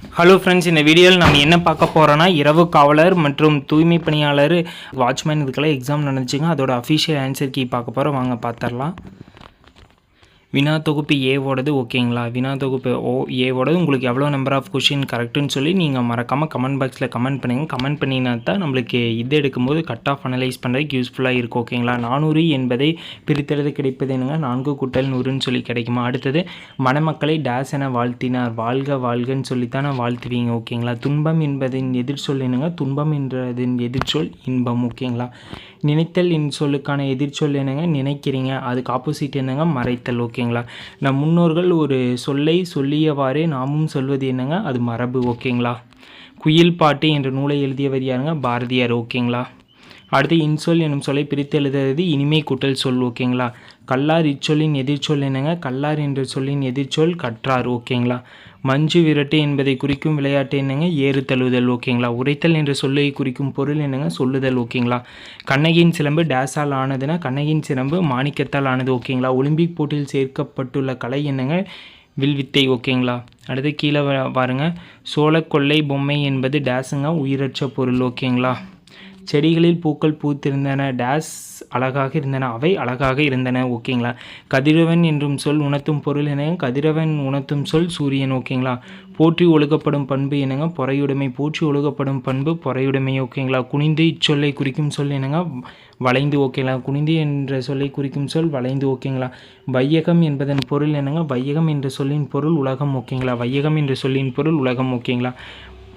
Hello friends இந்த வீடியோவில் நம்ம என்ன பார்க்க போகிறோன்னா இரவு காவலர் மற்றும் தூய்மை பணியாளர் வாட்ச்மேன் இதுக்கெல்லாம் எக்ஸாம் நடந்துச்சுங்க. அதோட அஃபிஷியல் ஆன்சர் கீ பார்க்க போகிறோம் வாங்க பார்த்துடலாம். வினா தொகுப்பு ஏவோடது ஓகேங்களா? வினா தொகுப்பு ஓ ஏவோடது உங்களுக்கு எவ்வளோ நம்பர் ஆஃப் கொஷின் கரெக்டுன்னு சொல்லி நீங்கள் மறக்காமல் கமெண்ட் பாக்ஸில் கமெண்ட் பண்ணுங்கள் கமெண்ட் பண்ணினா தான் நம்மளுக்கு இது எடுக்கும்போது கட் ஆஃப் அனலைஸ் பண்ணுறதுக்கு யூஸ்ஃபுல்லாக இருக்கும் ஓகேங்களா? நானூறு என்பதை பிரித்தெழுது கிடைப்பது என்னங்க? நான்கு கூட்டல் நூறுன்னு சொல்லி கிடைக்குமா? அடுத்தது மணமக்களை டேஸ் என வாழ்த்தினார். வாழ்க வாழ்கன்னு சொல்லித்தானே வாழ்த்துவீங்க ஓகேங்களா? துன்பம் என்பதின் எதிர்ச்சொல் என்னங்க? துன்பம் என்றதின் எதிர்ச்சொல் இன்பம் ஓகேங்களா? நினைத்தல் என் சொல்லுக்கான எதிர்ச்சொல் என்னங்க? நினைக்கிறீங்க. அதுக்கு ஆப்போசிட் என்னங்க? மறைத்தல் ஓகே ஓகேங்களா? நம் முன்னோர்கள் ஒரு சொல்லை சொல்லியவாறே நாமும் சொல்வது என்னங்க? அது மரபு ஓகேங்களா? குயில் பாட்டு என்ற நூலை எழுதியவர் யாருங்க? பாரதியார் ஓகேங்களா? அடுத்து இன்சொல் எனும் சொல்லை பிரித்து எழுதுறது இனிமை கூட்டல் சொல் ஓகேங்களா? கல்லார் இச்சொல்லின் எதிர்ச்சொல் என்னங்க? கல்லார் என்ற சொல்லின் எதிர்ச்சொல் கற்றார் ஓகேங்களா? மஞ்சு விரட்டு என்பதை குறிக்கும் விளையாட்டு என்னங்க? ஏறு தழுவுதல் ஓகேங்களா? உரைத்தல் என்ற சொல்லை குறிக்கும் பொருள் என்னங்க? சொல்லுதல் ஓகேங்களா? கண்ணகியின் சிலம்பு டேஸால் ஆனதுன்னா கண்ணகியின் சிலம்பு மாணிக்கத்தால் ஆனது ஓகேங்களா? ஒலிம்பிக் போட்டியில் சேர்க்கப்பட்டுள்ள கலை என்னங்க? வில்வித்தை ஓகேங்களா? அடுத்து கீழே பாருங்க பாருங்க சோளக்கொல்லை பொம்மை என்பது டேஸுங்க உயிரற்ற பொருள் ஓகேங்களா? செடிகளில் பூக்கள் பூத்திருந்தன. டேஸ் அழகாக இருந்தன. அவை அழகாக இருந்தன. ஓகேங்களா? கதிரவன் என்றும் சொல் உணர்த்தும் பொருள் என கதிரவன் உணர்த்தும் சொல் சூரியன். ஓகேங்களா? போற்றி ஒழுகப்படும் பண்பு என்னங்க பொறையுடைமை போற்றி ஒழுகப்படும் பண்பு பொறையுடைமை. ஓகேங்களா? குனிந்து இச்சொல்லை குறிக்கும் சொல் என்னங்க வளைந்து. ஓகேங்களா? குனிந்து என்ற சொல்லை குறிக்கும் சொல் வளைந்து. ஓகேங்களா? வையகம் என்பதன் பொருள் என்னங்க வையகம் என்ற சொல்லின் பொருள் உலகம். ஓகேங்களா? வையகம் என்ற சொல்லின் பொருள் உலகம். ஓகேங்களா?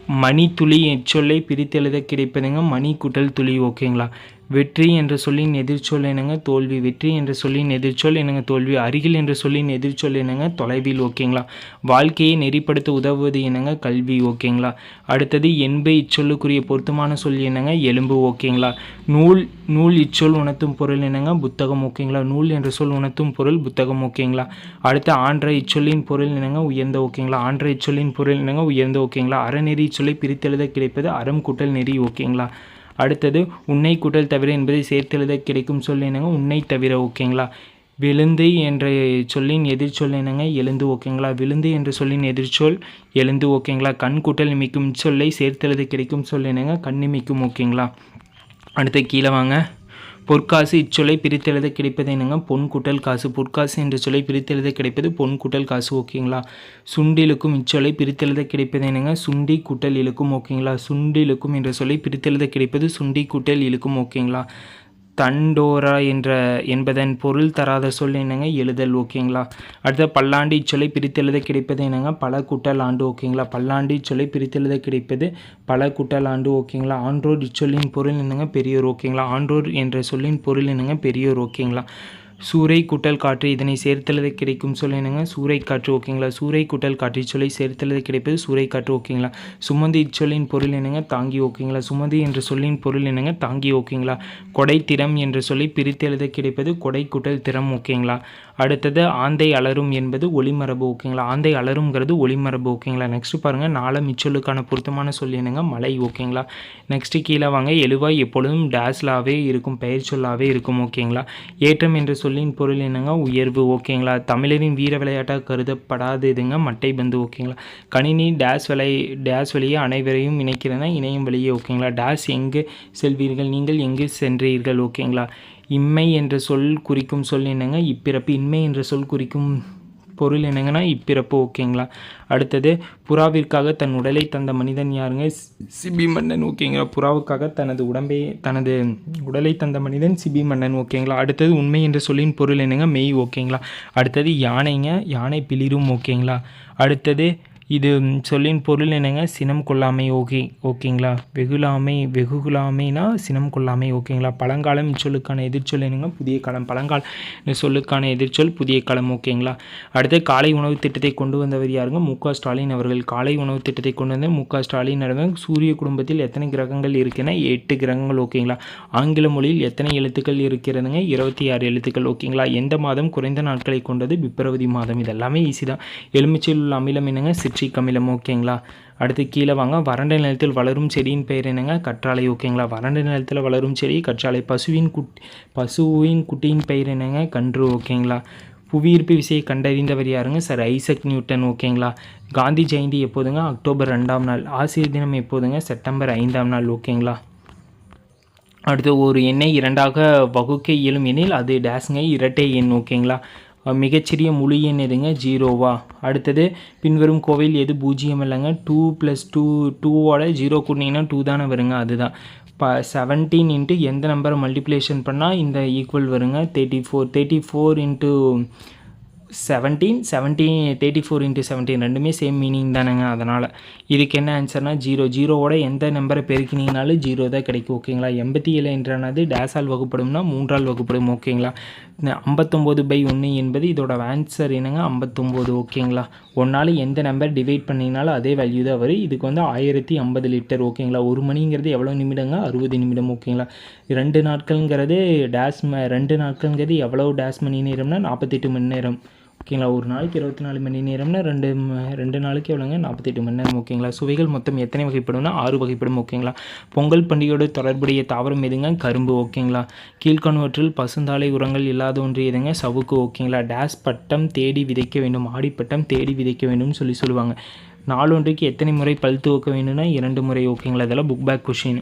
மணி துளி எச்சொல்லை பிரித்தெழுத கிடைப்பதுங்க மணி குட்டல் துளி. ஓகேங்களா? வெற்றி என்ற சொல்லின் எதிர்ச்சொல் என்னங்க தோல்வி வெற்றி என்ற சொல்லின் எதிர்ச்சொல் என்னங்க தோல்வி அருகில் என்ற சொல்லின் எதிர்ச்சொல் என்னங்க தொலைவில் ஓகேங்களா? வாழ்க்கையை நெறிப்படுத்த உதவுவது என்னங்க கல்வி ஓகேங்களா? அடுத்தது என்பை இச்சொல்லுக்குரிய பொருத்தமான சொல் என்னங்க எலும்பு ஓகேங்களா? நூல் நூல் இச்சொல் உணர்த்தும் பொருள் என்னங்க புத்தகம் ஓகேங்களா? நூல் என்ற சொல் உணர்த்தும் பொருள் புத்தகம் ஓகேங்களா? அடுத்து ஆன்ற இச்சொல்லின் பொருள் என்னங்க உயர்ந்த ஓகேங்களா? ஆன்ற இச்சொல்லின் பொருள் என்னங்க உயர்ந்த ஓகேங்களா? அறநெறி இச்சொல்லை பிரித்தெழுத கிடைப்பது அறம் கூட்டல் நெறி ஓகேங்களா? அடுத்தது உன்னை கூட்டல் தவிர என்பதை சேர்த்தெழுத கிடைக்கும் சொல் என்னங்க? உன்னை தவிர ஓகேங்களா? விழுந்து என்ற சொல்லின் எதிர்ச்சொல் என்னங்க? எழுந்து ஓகேங்களா? விழுந்து என்ற சொல்லின் எதிர்ச்சொல் எழுந்து ஓகேங்களா? கண் கூட்டல் நிமிக்கும் சொல்லை சேர்த்தெழுத கிடைக்கும் சொல் என்னங்க? கண் நிமிக்கும் ஓகேங்களா? அடுத்து கீழே வாங்க. பொற்காசு இச்சொல்லை பிரித்தெழுத கிடைப்பது என்னங்க? பொன் கூட்டல் காசு. பொற்காசு என்ற சொல்லை பிரித்தெழுத கிடைப்பது பொன் கூட்டல் காசு ஓகேங்களா? சுண்டிலுக்கும் இச்சொலை பிரித்தெழுத கிடைப்பது என்னங்க? சுண்டி கூட்டல் இழுக்கும் ஓகேங்களா? சுண்டிலுக்கும் என்ற சொல்லை பிரித்தெழுத கிடைப்பது சுண்டி கூட்டல் இழுக்கும் ஓகேங்களா? தண்டோரா என்ற என்பதன் பொருள் தராத சொல் என்னங்க? எழுதல் ஓகேங்களா? அடுத்த பல்லாண்டு இச்சொலை பிரித்தெழுத கிடைப்பது என்னங்க? பல கூட்டல் ஆண்டு ஓகேங்களா? பல்லாண்டு இச்சொலை பிரித்தெழுத கிடைப்பது பல கூட்டல் ஆண்டு ஓகேங்களா? ஆன்றோர் இச்சொல்லின் பொருள் என்னங்க? பெரியோர் ஓகேங்களா? ஆன்றோர் என்ற சொல்லின் பொருள் என்னங்க? பெரியோர் ஓகேங்களா? சூறை குட்டல் காற்று இதனை சேர்த்தெழுத கிடைக்கும் சொல் என்னங்க? சூறை காற்று ஓகேங்களா? சூறை குட்டல் காற்று இச்சொல்லை சேர்த்துள்ளது கிடைப்பது சூறை காற்று ஓகேங்களா? சுமந்து இச்சொல்லின் பொருள் என்னங்க? தாங்கி ஓகேங்களா? சுமந்து என்ற சொல்லின் பொருள் என்னங்க? தாங்கி ஓகேங்களா? கொடை திறம் என்ற சொல்லி பிரித்தெழுத கிடைப்பது கொடை குட்டல் திறம் ஓகேங்களா? அடுத்தது ஆந்தை அலரும் என்பது ஒளிமரபு ஓகேங்களா ஆந்தை அலருங்கிறது ஒளிமரபு ஓகேங்களா நெக்ஸ்ட் பாருங்கள் நாளம் இச்சொல்லுக்கான பொருத்தமான சொல் என்னங்க? மலை ஓகேங்களா நெக்ஸ்ட் கீழே வாங்க எழுவாய் எப்பொழுதும் டேஸ்லாவே இருக்கும் பெயர் சொல்லாவே இருக்கும் ஓகேங்களா ஏற்றம் என்ற சொல்லின் பொருள் என்னங்க? உயர்வு ஓகேங்களா தமிழரின் வீர விளையாட்டாக கருதப்படாததுங்க மட்டை பந்து ஓகேங்களா கணினி டேஸ் வலை டேஸ் வழியே அனைவரையும் இணைக்கிறதுனா இணையம் வழியே ஓகேங்களா டேஸ் எங்கு செல்வீர்கள்? நீங்கள் எங்கு சென்றீர்கள் ஓகேங்களா இம்மை என்ற சொல் குறிக்கும் சொல் என்னங்க? இப்பிறப்பு இன்மை என்ற சொல் குறிக்கும் பொருள் என்னங்கன்னா இப்பிறப்பு ஓகேங்களா? அடுத்தது புறாவிற்காக தன் உடலை தந்த மனிதன் யாருங்க? சி- சிபி மன்னன் ஓகேங்களா? புறாவுக்காக தனது உடம்பை தனது உடலை தந்த மனிதன் சிபி மன்னன் ஓகேங்களா? அடுத்தது உண்மை என்ற சொல்லின் பொருள் என்னங்க? மெய் ஓகேங்களா? அடுத்தது யானைங்க? யானை பிளிரும் ஓகேங்களா? அடுத்தது இது சொல்லின் பொருள் என்னங்க? சினம் கொள்ளாமை ஓகே ஓகேங்களா? வெகுலாமை வெகுகுலாமைனா சினம் கொள்ளாமை ஓகேங்களா? பழங்காலம் சொல்லுக்கான எதிர்ச்சொல் என்னங்க? புதிய காலம் பழங்கால சொல்லுக்கான எதிர்ச்சொல் புதிய காலம் ஓகேங்களா? அடுத்து காலை உணவு திட்டத்தை கொண்டு வந்தவர் யாருங்க? மு ஸ்டாலின் அவர்கள். காலை உணவு திட்டத்தை கொண்டு வந்த மு ஸ்டாலின் அவர்கள். சூரிய குடும்பத்தில் எத்தனை கிரகங்கள் இருக்குன்னா எட்டு கிரகங்கள் ஓகேங்களா? ஆங்கில மொழியில் எத்தனை எழுத்துக்கள் இருக்கிறதுங்க? இருபத்தி ஆறு எழுத்துக்கள் ஓகேங்களா? எந்த மாதம் குறைந்த நாட்களை கொண்டது? பிப்ரவரி மாதம். இதெல்லாமே ஈஸி தான். எலுமிச்சையில் உள்ள அமிலம் என்னங்க? சீக்கமிலம் ஓகேங்களா? அடுத்து கீழே வாங்க. வறண்ட நிலத்தில் வளரும் செடியின் பெயர் என்னங்க? கற்றாழை ஓகேங்களா? வறண்ட நிலத்தில் வளரும் செடி கற்றாழை. பசுவின் குட் பசுவின் குட்டியின் பெயர் என்னங்க? கன்று ஓகேங்களா? புவியீர்ப்பு விசையை கண்டறிந்தவர் யாருங்க? சார் ஐசக் நியூட்டன் ஓகேங்களா? காந்தி ஜெயந்தி எப்போதுங்க? அக்டோபர் ரெண்டாம் நாள். ஆசிரியர் தினம் எப்போதுங்க? செப்டம்பர் ஐந்தாம் நாள் ஓகேங்களா? அடுத்து ஒரு எண்ணை இரண்டாக வகுக்க இயலும் எனில் அது டேஸுங்க இரட்டை எண் ஓகேங்களா? மிகச்சிறிய முழு எண் எதுங்க? ஜீரோவா? அடுத்தது பின்வரும் கோவில் எது பூஜ்ஜியம் இல்லைங்க? டூ ப்ளஸ் டூ டூவோட ஜீரோ கூட்டினீங்கன்னா டூ தானே வருங்க அதுதான். இப்போ செவன்டீன் இன்ட்டு எந்த நம்பரை மல்டிப்ளேஷன் பண்ணால் இந்த ஈக்குவல் வருங்க? Thirty four thirty four into seventeen seventeen thirty four into seventeen ரெண்டுமே சேம் மீனிங் தானேங்க. அதனால் இதுக்கு என்ன ஆன்சர்னால் ஜீரோ ஜீரோவோட எந்த நம்பரை பெருக்கினீங்கனாலும் ஜீரோ தான் கிடைக்கும் ஓகேங்களா எண்பத்தி ஏழு என்றானது டேஸால் வகுப்படும்னா மூன்றால் வகுப்படும் ஓகேங்களா இந்த ஐம்பத்தொம்போது பை ஒன்று என்பது இதோட ஆன்சர் என்னங்க? ஐம்பத்தொம்போது ஓகேங்களா ஒன்றால் எந்த நம்பர் டிவைட் பண்ணிங்கனாலும் அதே வேல்யூ தான் வரும். இதுக்கு வந்து ஆயிரத்தி ஐம்பது லிட்டர் ஓகேங்களா ஒரு மணிங்கிறது எவ்வளோ நிமிடங்க? அறுபது நிமிடம் ஓகேங்களா ரெண்டு நாட்கள்ங்கிறது டேஸ் ம ரெண்டு நாட்கள்ங்கிறது எவ்வளோ டேஸ் மணி நேரம்னா நாற்பத்தெட்டு மணி நேரம். ஓகேங்களா? ஒரு நாளைக்கு இருபத்தி நாலு மணி நேரம்னா ரெண்டு ரெண்டு நாளைக்கு எவ்வளோங்க? நாற்பத்தெட்டு மணி நேரம் ஓகேங்களா? சுவைகள் மொத்தம் எத்தனை வகைப்படும்னா ஆறு வகைப்படும் ஓகேங்களா? பொங்கல் பண்டிகையோட தொடர்புடைய தாவரம் எதுங்க? கரும்பு ஓகேங்களா? கீழ்கணுவற்றில் பசுந்தாலை உரங்கள் இல்லாத ஒன்று எதுங்க? சவுக்கு ஓகேங்களா? டேஸ் பட்டம் தேடி விதைக்க வேண்டும் ஆடிப்பட்டம் தேடி விதைக்க வேண்டும்னு சொல்லி சொல்லுவாங்க. நாளொன்றுக்கு எத்தனை முறை பல் துவக்க வேணும்னா இரண்டு முறை ஓகேங்களா? இதெல்லாம் புக் பேக் கொஷின்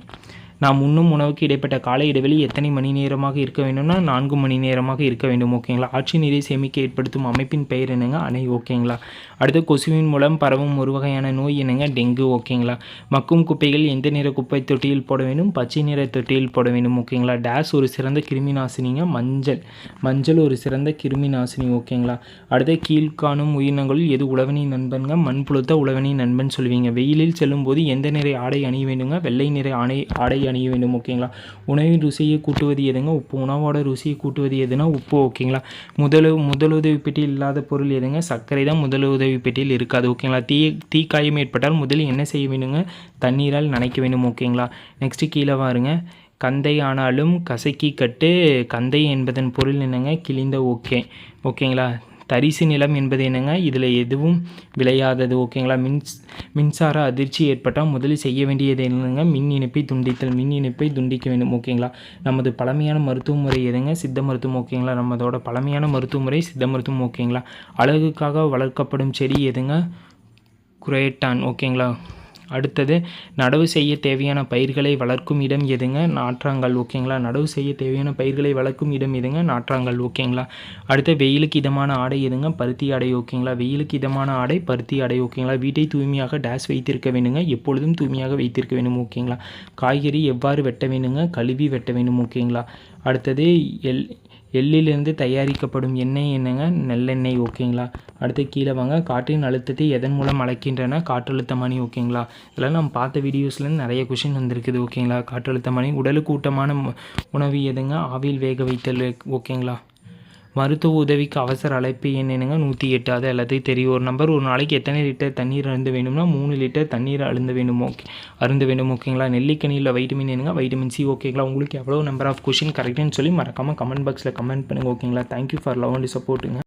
நாம் உண்ணும் உணவுக்கு இடைப்பட்ட கால இடைவெளி எத்தனை மணி நேரமாக இருக்க வேண்டும்னா நான்கு மணி நேரமாக இருக்க வேண்டும் ஓகேங்களா? ஆட்சி நீரை சேமிக்க ஏற்படுத்தும் அமைப்பின் பெயர் என்னங்க? அணை ஓகேங்களா? அடுத்து கொசுவின் மூலம் பரவும் ஒரு வகையான நோய் என்னங்க? டெங்கு ஓகேங்களா? மக்கும் குப்பைகள் எந்த நிற குப்பை தொட்டியில் போட வேண்டும்? பச்சை நிற தொட்டியில் போட வேண்டும் ஓகேங்களா? டேஸ் ஒரு சிறந்த கிருமி நாசினிங்க மஞ்சள். மஞ்சள் ஒரு சிறந்த கிருமி நாசினி ஓகேங்களா? அடுத்து கீழ்காணும் உயிரினங்களில் எது? உழவனி நண்பன்ங்க? மண்புழுத்த உழவனி நண்பன் சொல்லுவீங்க வெயிலில் செல்லும் போது எந்த நிறை ஆடை அணிய வேண்டுங்க? வெள்ளை நிறை ஆடை ஆடை அணிய வேண்டும் ஓகேங்களா? உணவின் ருசியை கூட்டுவது எதுங்க? உப்பு. உணவோட ருசியை கூட்டுவது எதுனா உப்பு ஓகேங்களா? முதல் முதலுதவி பெட்டியில் இல்லாத பொருள் எதுங்க? சர்க்கரை தான் முதலுதவி பெட்டியில் இருக்காது ஓகேங்களா? தீ தீக்காயம் ஏற்பட்டால் முதலில் என்ன செய்ய வேண்டுங்க? தண்ணீரால் நனைக்க வேண்டும் ஓகேங்களா? நெக்ஸ்ட்டு கீழே வாருங்க. கந்தை ஆனாலும் கசக்கி கட்டு. கந்தை என்பதன் பொருள் என்னங்க? கிழிந்த ஓகே ஓகேங்களா? தரிசு நிலம் என்பது என்னங்க? இதில் எதுவும் விளையாதது ஓகேங்களா? மின்ஸ் மின்சார அதிர்ச்சி ஏற்பட்டால் முதலில் செய்ய வேண்டியது என்னங்க? மின் இணைப்பை துண்டித்தல் மின் இணைப்பை துண்டிக்க வேண்டும் ஓகேங்களா? நமது பழமையான மருத்துவ முறை எதுங்க? சித்த மருத்துவம் ஓகேங்களா? நம்மதோட பழமையான மருத்துவ முறை சித்த மருத்துவம் ஓகேங்களா? அழகுக்காக வளர்க்கப்படும் செடி எதுங்க? குரேட்டான் ஓகேங்களா? அடுத்தது நடவு செய்ய தேவையான பயிர்களை வளர்க்கும் இடம் எதுங்க? நாற்றாங்கல் ஓகேங்களா? நடவு செய்ய தேவையான பயிர்களை வளர்க்கும் இடம் எதுங்க? நாற்றாங்கல் ஓகேங்களா? அடுத்து வெயிலுக்கு இதமான ஆடை எதுங்க? பருத்தி ஆடை ஓகேங்களா? வெயிலுக்கு இதமான ஆடை பருத்தி ஆடை ஓகேங்களா? வீட்டை தூய்மையாக டேஸ் வைத்திருக்க வேணுங்க. எப்பொழுதும் தூய்மையாக வைத்திருக்க வேணும் ஓகேங்களா? காய்கறி எவ்வாறு வெட்ட வேணுங்க? கழுவி வெட்ட வேணும் ஓகேங்களா? அடுத்தது எல் எள்ளிலிருந்து தயாரிக்கப்படும் எண்ணெய் என்னங்க? நல்லெண்ணெய் ஓகேங்களா? அடுத்து கீழே வாங்க. காற்றின் அழுத்தத்தை எதன் மூலம் அழைக்கின்றன காற்றழுத்தமானி ஓகேங்களா? இதெல்லாம் நம்ம பார்த்த வீடியோஸ்லேருந்து நிறைய கொஷின் வந்திருக்குது ஓகேங்களா? காற்றழுத்தமானி உடலுக்கு ஊட்டமான உணவு எதுங்க? ஆவியில் வேக வைத்தல் ஓகேங்களா? மருத்துவ உதவிக்கு அவசர அழைப்பு எண் என்னங்க? நூற்றி எட்டு. அது எல்லாத்தையும் தெரியும். ஒரு நம்பர் ஒரு நாளைக்கு எத்தனை லிட்டர் தண்ணீர் அருந்த வேண்டும்னா மூணு லிட்டர் தண்ணீர் அருந்த வேண்டும் ஓகே அருந்த வேண்டும் ஓகேங்களா நெல்லிக்கனியில் வைட்டமின் என்னங்க? வைட்டமின் சி ஓகேங்களா உங்களுக்கு எவ்வளோ நம்பர் ஆஃப் கொஷின் கரெக்டுன்னு சொல்லி மறக்காமல் கமெண்ட் பாக்ஸில் கமெண்ட் பண்ணுங்கள் ஓகேங்களா thank you for love and சப்போர்ட்டுங்க